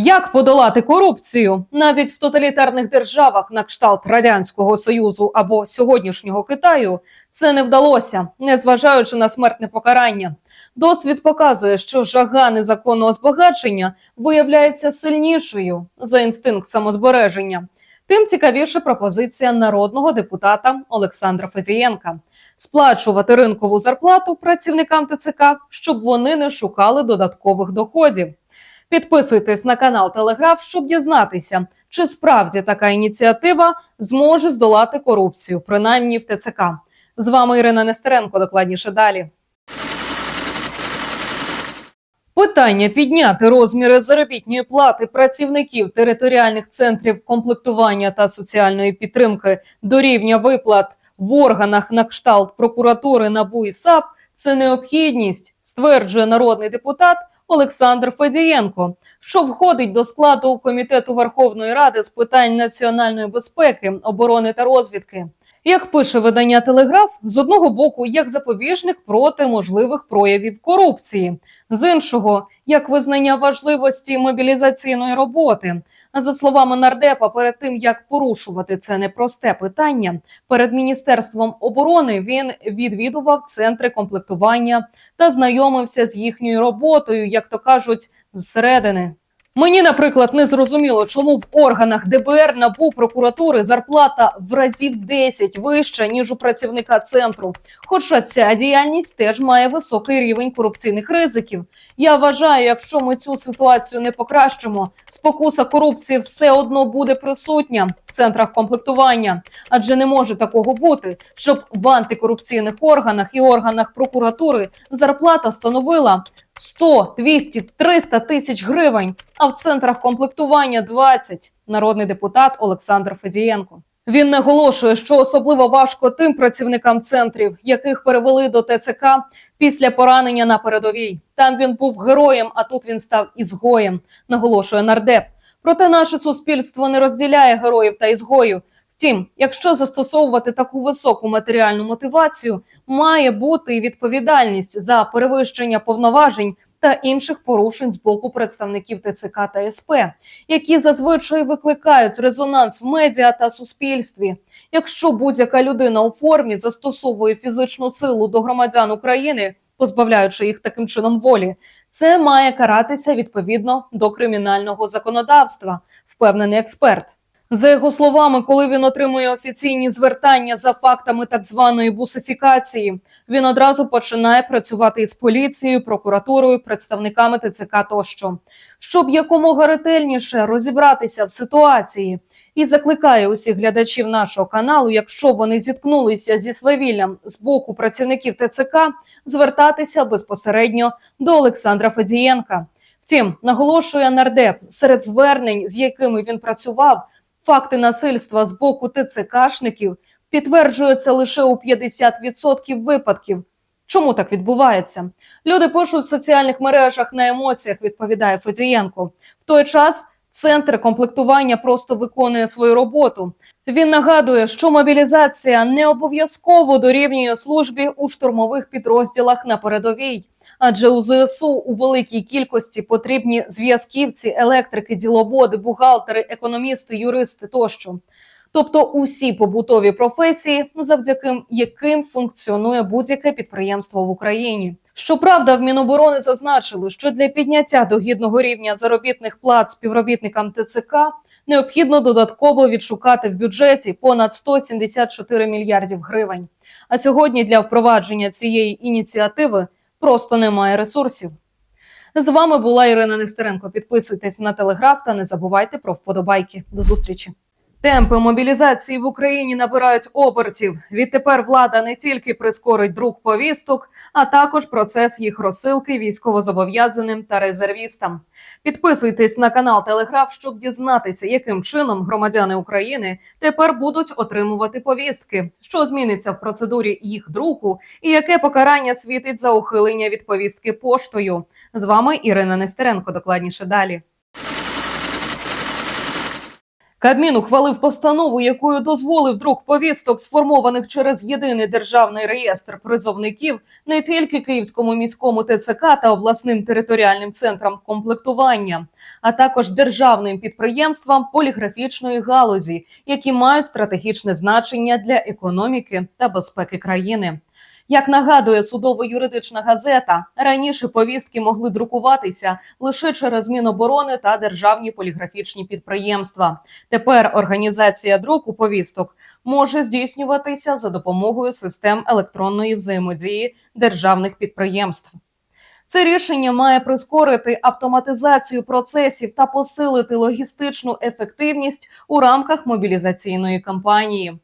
Як подолати корупцію навіть в тоталітарних державах на кшталт радянського союзу або сьогоднішнього Китаю це не вдалося, незважаючи на смертне покарання. Досвід показує, що жага незаконного збагачення виявляється сильнішою за інстинкт самозбереження. Тим цікавіше пропозиція народного депутата Олександра Федієнка сплачувати ринкову зарплату працівникам ТЦК, щоб вони не шукали додаткових доходів. Підписуйтесь на канал Телеграф, щоб дізнатися, чи справді така ініціатива зможе здолати корупцію, принаймні в ТЦК. З вами Ірина Нестеренко. Докладніше далі. Питання підняти розміри заробітної плати працівників територіальних центрів комплектування та соціальної підтримки до рівня виплат в органах на кшталт прокуратури НАБУ і САП – це необхідність, стверджує народний депутат Олександр Федієнко, що входить до складу комітету Верховної Ради з питань національної безпеки, оборони та розвідки. Як пише видання Телеграф, з одного боку, як запобіжник проти можливих проявів корупції, з іншого, як визнання важливості мобілізаційної роботи. За словами нардепа, перед тим як порушувати це непросте питання, перед міністерством оборони він відвідував центри комплектування та знайомився з їхньою роботою, як то кажуть, зсередини. Мені, наприклад, не зрозуміло, чому в органах ДБР НАБУ прокуратури зарплата в разів 10 вища ніж у працівника центру. Хоча ця діяльність теж має високий рівень корупційних ризиків. Я вважаю, якщо ми цю ситуацію не покращимо, спокуса корупції все одно буде присутня в центрах комплектування, адже не може такого бути, щоб в антикорупційних органах і органах прокуратури зарплата становила 100, 200, 300 тисяч гривень, а в центрах комплектування 20. Народний депутат Олександр Федієнко. Він наголошує, що особливо важко тим працівникам центрів, яких перевели до ТЦК після поранення на передовій. Там він був героєм, а тут він став ізгоєм. Наголошує нардеп. Проте наше суспільство не розділяє героїв та ізгоїв. Втім, якщо застосовувати таку високу матеріальну мотивацію, має бути відповідальність за перевищення повноважень та інших порушень з боку представників ТЦК та СП, які зазвичай викликають резонанс в медіа та суспільстві. Якщо будь-яка людина у формі застосовує фізичну силу до громадян України, позбавляючи їх таким чином волі, це має каратися відповідно до кримінального законодавства, впевнений експерт. За його словами, коли він отримує офіційні звертання за фактами так званої бусифікації, він одразу починає працювати із поліцією, прокуратурою, представниками ТЦК тощо, щоб якомога ретельніше розібратися в ситуації, і закликає усіх глядачів нашого каналу, якщо вони зіткнулися зі свавіллям з боку працівників ТЦК, звертатися безпосередньо до Олександра Федієнка. Втім, наголошує нардеп серед звернень, з якими він працював. Факти насильства з боку ТЦКшників підтверджуються лише у 50% випадків. Чому так відбувається? Люди пишуть в соціальних мережах на емоціях, відповідає Федієнко. В той час центр комплектування просто виконує свою роботу. Він нагадує, що мобілізація не обов'язково дорівнює службі у штурмових підрозділах на передовій. Адже у ЗСУ у великій кількості потрібні зв'язківці, електрики, діловоди, бухгалтери, економісти, юристи тощо. Тобто усі побутові професії, завдяки яким функціонує будь-яке підприємство в Україні. Щоправда, в Міноборони зазначили, що для підняття до гідного рівня заробітних плат співробітникам ТЦК необхідно додатково відшукати в бюджеті понад 174 мільярдів гривень. А сьогодні для впровадження цієї ініціативи просто немає ресурсів. З вами була Ірина Нестеренко. Підписуйтесь на телеграф та не забувайте про вподобайки. До зустрічі. Темпи мобілізації в Україні набирають обертів. Відтепер влада не тільки прискорить друк повісток, а також процес їх розсилки військовозобов'язаним та резервістам. Підписуйтесь на канал Телеграф, щоб дізнатися, яким чином громадяни України тепер будуть отримувати повістки, що зміниться в процедурі їх друку, і яке покарання світить за ухилення від повістки поштою. З вами Ірина Нестеренко. Докладніше далі. Кабмін ухвалив постанову, якою дозволив друк повісток, сформованих через єдиний державний реєстр призовників, не тільки Київському міському ТЦК та обласним територіальним центрам комплектування, а також державним підприємствам поліграфічної галузі, які мають стратегічне значення для економіки та безпеки країни. Як нагадує судово-юридична газета, раніше повістки могли друкуватися лише через Міноборони та державні поліграфічні підприємства. Тепер організація друку повісток може здійснюватися за допомогою систем електронної взаємодії державних підприємств. Це рішення має прискорити автоматизацію процесів та посилити логістичну ефективність у рамках мобілізаційної кампанії.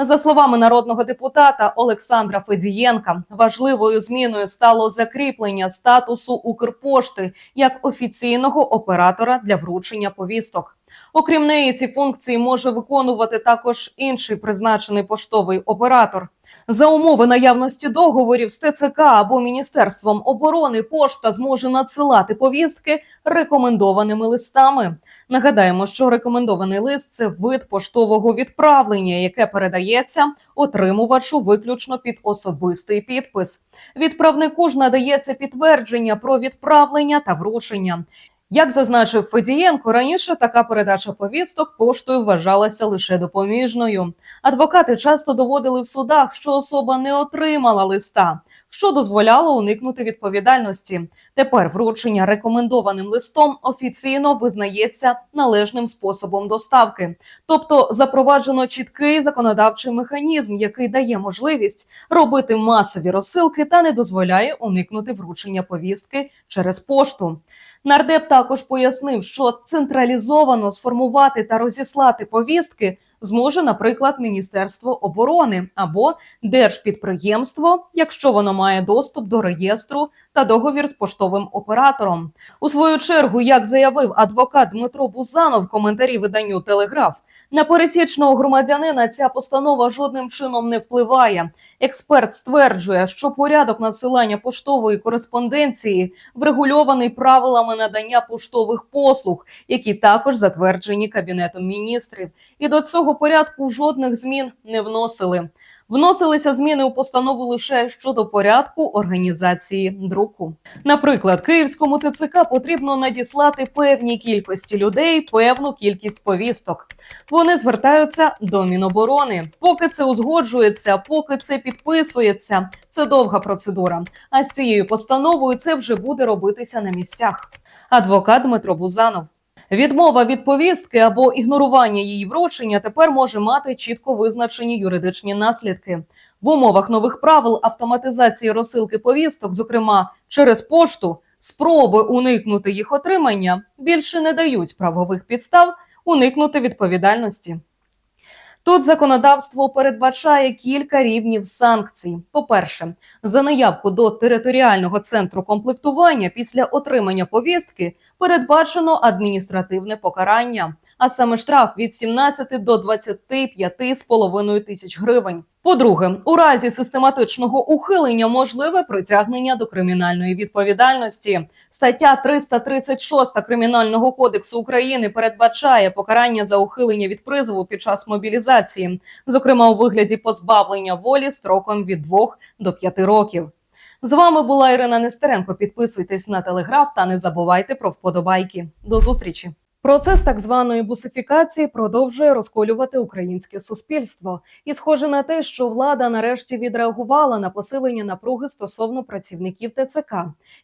За словами народного депутата Олександра Федієнка, важливою зміною стало закріплення статусу Укрпошти як офіційного оператора для вручення повісток. Окрім неї, ці функції може виконувати також інший призначений поштовий оператор. За умови наявності договорів з ТЦК або Міністерством оборони пошта зможе надсилати повістки рекомендованими листами. Нагадаємо, що рекомендований лист це вид поштового відправлення, яке передається отримувачу виключно під особистий підпис. Відправнику ж надається підтвердження про відправлення та вручення. Як зазначив Федієнко, раніше така передача повісток поштою вважалася лише допоміжною. Адвокати часто доводили в судах, що особа не отримала листа, що дозволяло уникнути відповідальності. Тепер вручення рекомендованим листом офіційно визнається належним способом доставки, тобто запроваджено чіткий законодавчий механізм, який дає можливість робити масові розсилки та не дозволяє уникнути вручення повістки через пошту. Нардеп також пояснив, що централізовано сформувати та розіслати повістки зможе, наприклад, Міністерство оборони або держпідприємство, якщо воно має доступ до реєстру та договір з поштовим оператором. У свою чергу, як заявив адвокат Дмитро Бузанов в коментарі виданню Телеграф, на пересічного громадянина ця постанова жодним чином не впливає. Експерт стверджує, що порядок надсилання поштової кореспонденції врегульований правилами надання поштових послуг, які також затверджені кабінетом міністрів, і до цього порядку жодних змін не вносили. Вносилися зміни у постанову лише щодо порядку організації друку. Наприклад, київському ТЦК потрібно надіслати певній кількості людей певну кількість повісток. Вони звертаються до Міноборони. Поки це узгоджується, поки це підписується. Це довга процедура. А з цією постановою це вже буде робитися на місцях. Адвокат Дмитро Бузанов. Відмова від повістки або ігнорування її вручення тепер може мати чітко визначені юридичні наслідки. В умовах нових правил автоматизації розсилки повісток, зокрема через пошту, спроби уникнути їх отримання більше не дають правових підстав уникнути відповідальності. Тут законодавство передбачає кілька рівнів санкцій. По-перше, за наявку до територіального центру комплектування після отримання повістки передбачено адміністративне покарання, а саме штраф від 17 до 25,5 тисяч гривень. По-друге, у разі систематичного ухилення можливе притягнення до кримінальної відповідальності. Стаття 336 Кримінального кодексу України передбачає покарання за ухилення від призову під час мобілізації, зокрема у вигляді позбавлення волі строком від 2 до 5 років. З вами була Ірина Нестеренко. Підписуйтесь на телеграф та не забувайте про вподобайки. До зустрічі. Процес так званої бусифікації продовжує розколювати українське суспільство, і схоже на те, що влада нарешті відреагувала на посилення напруги стосовно працівників ТЦК,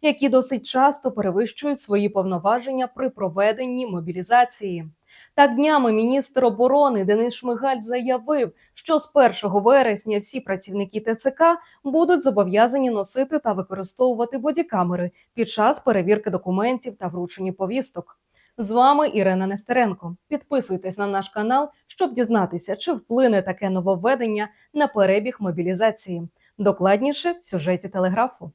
які досить часто перевищують свої повноваження при проведенні мобілізації. Так днями міністр оборони Денис Шмигаль заявив, що з 1 вересня всі працівники ТЦК будуть зобов'язані носити та використовувати бодікамери під час перевірки документів та вручення повісток. З вами Ірина Нестеренко. Підписуйтесь на наш канал, щоб дізнатися, чи вплине таке нововведення на перебіг мобілізації. Докладніше в сюжеті телеграфу.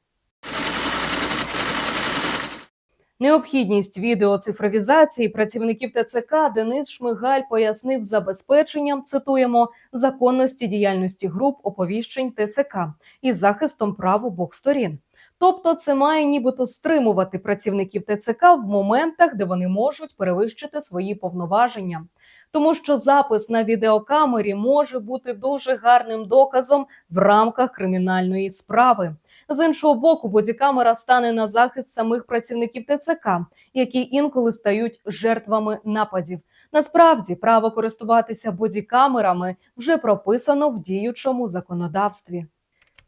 Необхідність відеоцифровізації працівників ТЦК Денис Шмигаль пояснив забезпеченням, цитуємо, законності діяльності груп оповіщень ТЦК із захистом прав обох сторін. Тобто, це має нібито стримувати працівників ТЦК в моментах, де вони можуть перевищити свої повноваження. тому що запис на відеокамері може бути дуже гарним доказом в рамках кримінальної справи. З іншого боку, бодікамера стане на захист самих працівників ТЦК, які інколи стають жертвами нападів. Насправді, право користуватися бодікамерами вже прописано в діючому законодавстві.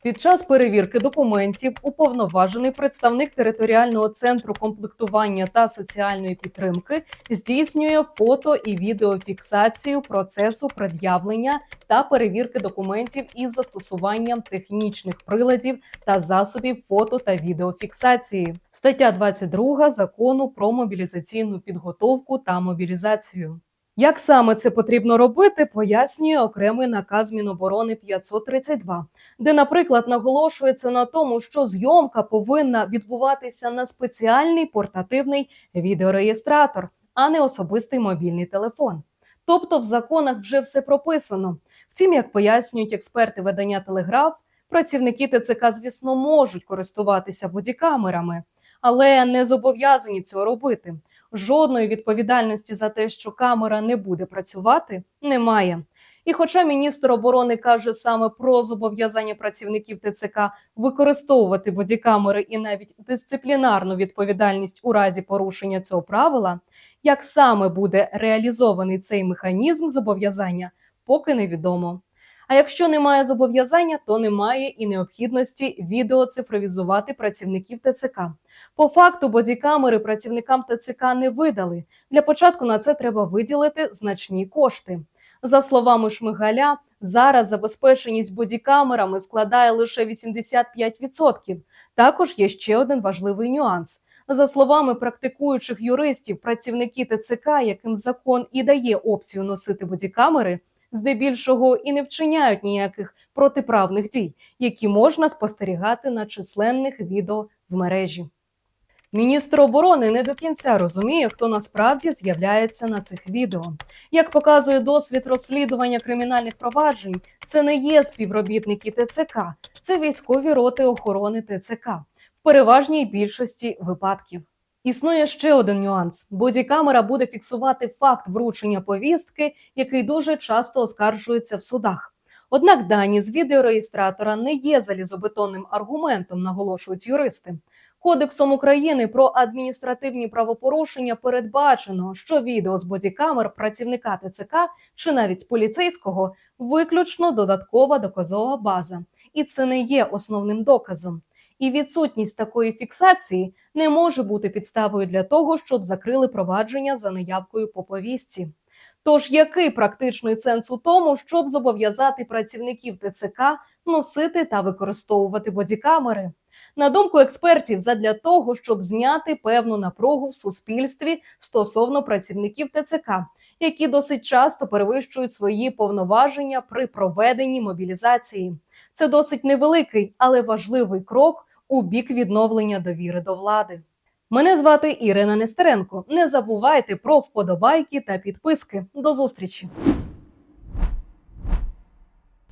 Під час перевірки документів уповноважений представник територіального центру комплектування та соціальної підтримки здійснює фото і відеофіксацію процесу пред'явлення та перевірки документів із застосуванням технічних приладів та засобів фото та відеофіксації. Стаття 22 закону про мобілізаційну підготовку та мобілізацію. Як саме це потрібно робити, пояснює окремий наказ Міноборони 532, де, наприклад, наголошується на тому, що зйомка повинна відбуватися на спеціальний портативний відеореєстратор, а не особистий мобільний телефон. Тобто в законах вже все прописано. Втім, як пояснюють експерти видання Телеграф, працівники ТЦК, звісно, можуть користуватися бодікамерами, але не зобов'язані цього робити. Жодної відповідальності за те, що камера не буде працювати, немає. І хоча міністр оборони каже саме про зобов'язання працівників ТЦК використовувати бодікамери і навіть дисциплінарну відповідальність у разі порушення цього правила, як саме буде реалізований цей механізм зобов'язання, поки невідомо. А якщо немає зобов'язання, то немає і необхідності відеоцифровізувати працівників ТЦК. По факту бодікамери працівникам ТЦК не видали. Для початку на це треба виділити значні кошти. За словами Шмигаля, зараз забезпеченість бодікамерами складає лише 85%. Також є ще один важливий нюанс. За словами практикуючих юристів, працівники ТЦК, яким закон і дає опцію носити бодікамери, здебільшого і не вчиняють ніяких протиправних дій, які можна спостерігати на численних відео в мережі. Міністр оборони не до кінця розуміє, хто насправді з'являється на цих відео. Як показує досвід розслідування кримінальних проваджень, це не є співробітники ТЦК, це військові роти охорони ТЦК в переважній більшості випадків. Існує ще один нюанс: бодікамера буде фіксувати факт вручення повістки, який дуже часто оскаржується в судах. Однак дані з відеореєстратора не є залізобетонним аргументом, наголошують юристи. Кодексом України про адміністративні правопорушення передбачено, що відео з бодікамер працівника ТЦК чи навіть поліцейського виключно додаткова доказова база, і це не є основним доказом. І відсутність такої фіксації не може бути підставою для того, щоб закрили провадження за неявкою по повістці. Тож який практичний сенс у тому, щоб зобов'язати працівників ТЦК носити та використовувати бодікамери? На думку експертів, задля того, щоб зняти певну напругу в суспільстві стосовно працівників ТЦК, які досить часто перевищують свої повноваження при проведенні мобілізації. Це досить невеликий, але важливий крок у бік відновлення довіри до влади. Мене звати Ірина Нестеренко. Не забувайте про вподобайки та підписки. До зустрічі!